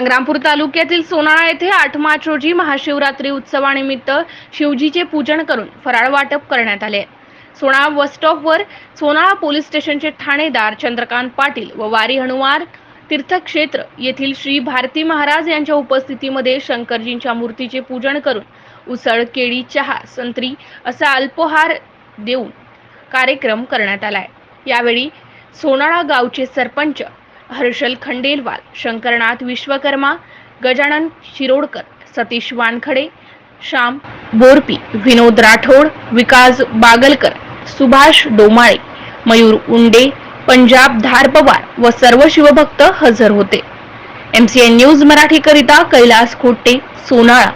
संग्रामपूर तालुक्यातील सोनाळा येथे आठ मार्च रोजी महाशिवरात्री उत्सवानिमित्त शिवजीचे पूजन करून फराळ वाटप करण्यात आले. सोनाळा बस स्टॉपवर सोनाळा पोलीस स्टेशनचे ठाणेदार चंद्रकांत पाटील व वारी हनुमार तीर्थक्षेत्र येथील श्री भारती महाराज यांच्या उपस्थितीमध्ये शंकरजींच्या मूर्तीचे पूजन करून उसळ केळी चहा संत्री असा अल्पोहार देऊन कार्यक्रम करण्यात आलाय. यावेळी सोनाळा गावचे सरपंच हर्षल खंडेलवाल शंकरनाथ विश्वकर्मा गजानन शिरोडकर सतीश वानखडे श्याम बोरपी विनोद राठोड विकास बागलकर सुभाष डोमाळे मयूर उंडे पंजाब धार पवार व सर्व शिवभक्त हजर होते. एमसीएन न्यूज मराठीकरिता कैलास खोटे सोनाळा.